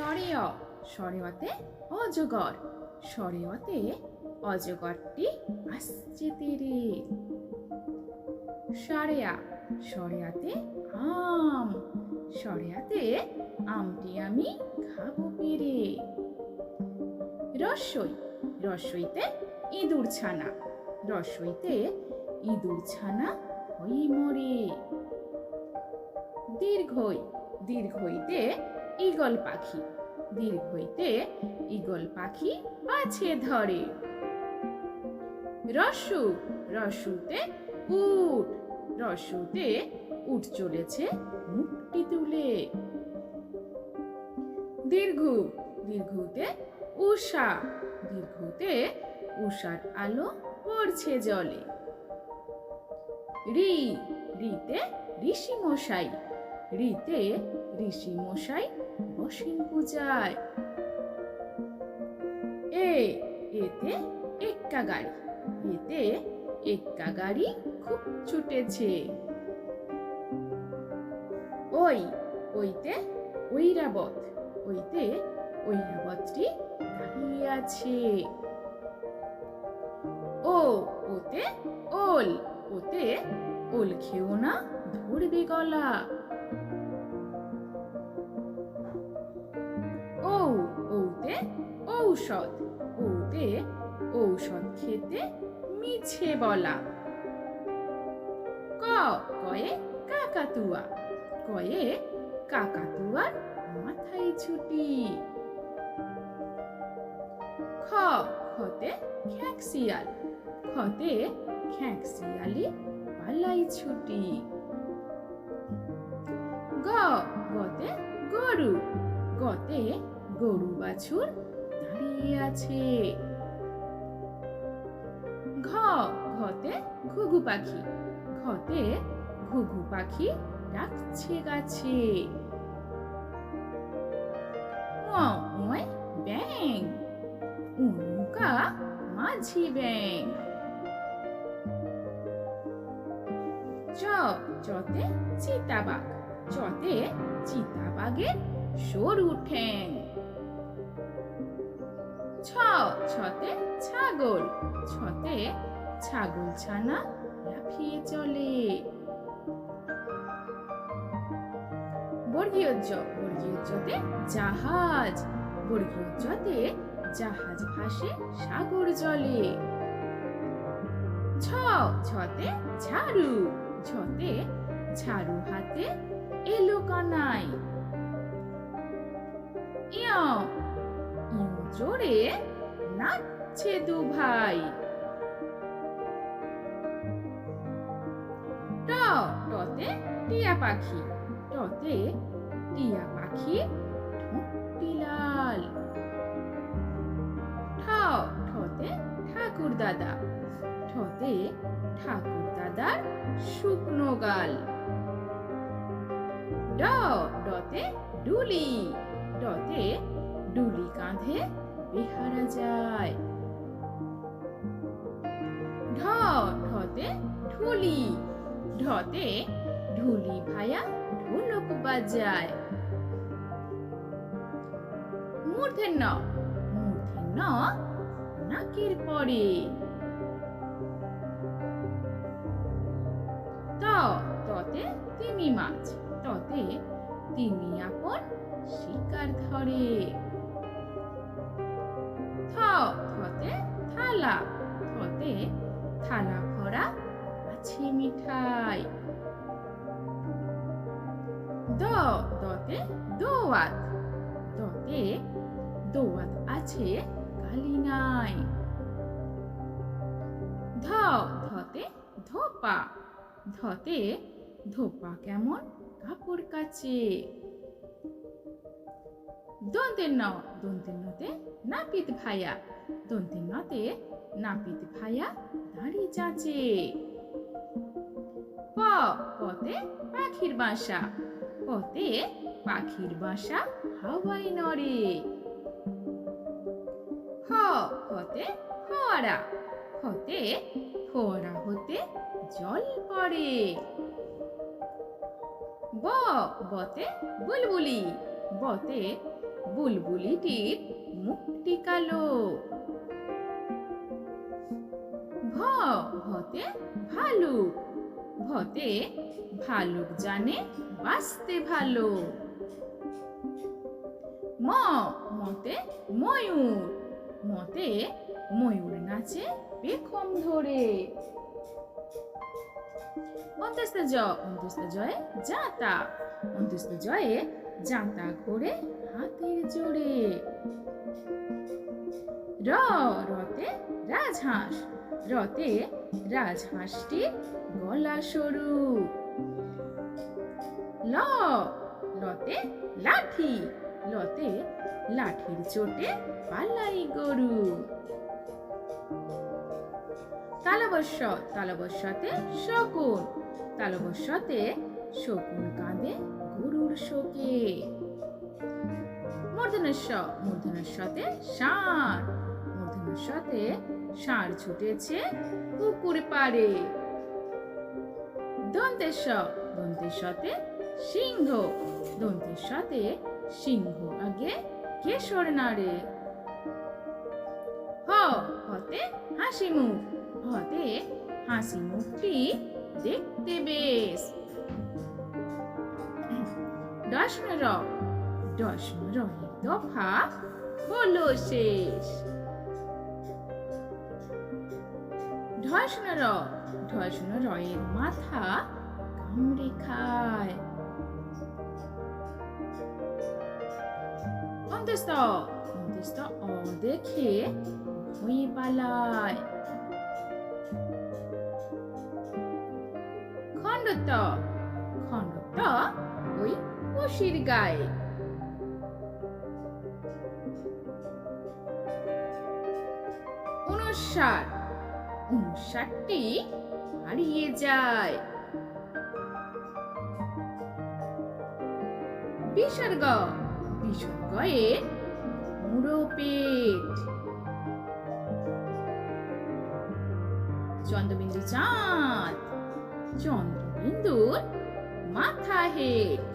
সরেয় সরেয়তে অজগর। সরেয়তে অজগরটি আসছে তীরে। সরেয়া সরেয়াতে আম। সরেয়াতে আমটি আমি খাব পেরে রসই। রসইতে ইঁদুর ছানা। রসইতে ইঁদুর ছানা হই মরে। দীর্ঘই। দীর্ঘইতে ঈগল পাখি। দীর্ঘইতে ঈগল পাখি পাছে ধরে। রসু, রসুতে উট। রসুতে উট চলেছে মুখটি তুলে। দীর্ঘ, দীর্ঘতে উষা দীর্ঘতে উষার আলো পড়ছে জলে। রি, রিতে ঋষি মশাই রিতে ঋষি মশাই বসেন পূজায়। এ এতে এক্কা গাড়ি। এতে এক্কা গাড়ি খুব ছুটেছে। ওই, ওইতে ঐরাবত। ওইতে ঐরাবতটি দাঁড়িয়ে আছে। ও, ওতে ওল। ওতে ওল খেও না, ধরবে গলা। ঔষধ। ওতে ঔষধ খেতে মিছে বলা। ক, কয়ে কাকাতুয়া। কয়ে কাকাতুয়ার মাথায় ছুটি। খ, খতে খ্যাকশিয়াল খতে খ্যাকশিয়ালি পালাই ছুটি। গ, গতে গরু। গতে গরু বাছুর আছে। ঘ, ঘতে ঘুঘু পাখি। ঘতে ঘুঘু পাখি ডাকছে গাছে। ব্যাং উনুকা, মাঝি ব্যাং চ, চতে চিতাবাঘ। চতে চিতাবাঘের সরু ঠ্যাং। ছতে ছাগল ছতে ছাগল ছানা লাফিয়ে চলে। বর্গীয় বর্গীয় জতে জাহাজ বর্গীয় জতে জাহাজ ভাসে সাগর জলে। ছ ছতে ঝাড়ু, ঝতে ঝাড়ু হাতে এলো কানাই। ইয় জোরে নাচছে দু ভাই? ট, টতে টিয়া পাখি। টতে টিয়া পাখি লাল ঠ ঠতে ঠাকুর দাদা। ঠতে ঠাকুর দাদার শুকনো গাল। ড ডতে ডুলি। ডতে ডুলি কাঁধে বেহারা যায়। ঢ ঢতে ঢুলি ঢতে ঢুলি ভায়া ঢোলক বাজায়। মূর্ধন্য মূর্ধন্য নাকের পরে। ত, ততে তিমি মাছ, ততে তিমি আপন শিকার ধরে। থ থতে থালা। থতে থালা ভরা আছে মিঠাই। দ, দতে দোয়াত। দতে দোয়াত আছে কালি নাই। ধ, ধতে ধোপা। ধতে ধোপা কেমন? কাপড় কাচে। দন্তের ন দন্তের নতে নাপিত ভাইয়া দন্তের নতে নাপিত ভাইয়া দাঁড়ি চাচে প পতে পাখির বাসা পতে পাখির বাসা হাওয়াই নড়ে। হ হতে ফোয়ারা হতে ফোয়ারা হতে জল পড়ে। ব, বতে বুলবুলি, বতে বুলবুলিটির মুখটি কালো। ভ, ভতে ভালুক। ভতে ভালুক জানে বাঁচতে ভালো। ম, মতে ময়ূর। মতে ময়ূর নাচে পেখম ধরে। অন্তস্থ জ, অন্তস্থ জয়ে জাতা অন্তস্থ জয়ে জাতা ঘোরে হাতের জোরে। র, রতে রাজহাঁস, রতে রাজহাঁসটি গলা সরু। ল লতে লাঠি লতে লাঠির চোটে পালাই গরু। তালবস্য, তালবস্যতে শকুন তালবস্যতে শকুন কাঁদে গরুর শোকে। মূর্ধনেশ্ব মূর্ধনেশ্বতে ষাঁড় মূর্ধনেশ্বতে ষাঁড় ছুটেছে পুকুর সিংহ, দন্তেশ্বতে সিংহ আগে কেশর নাড়ে। হ, হতে হাসি মুখ হতে হাসি মুখটি দেখতে বেশ। দশম র দশম রয়ের দফা হলো শেষ। ঢসন র ঢসন রয়ের মাথা কামড়ে খায়। অন্তস্থ অন্তস্থ অ দেখে ভয়ে পালায়। খণ্ডত খণ্ডত ওই পশির গায়ে। উনষাট, উনষাটটি হারিয়ে যায়। বিসর্গ, বিসর্গয়ে মুড়ো পেট চন্দ্রবিন্দু চাঁদ। চন্দ্রবিন্দুর মাথা হেট।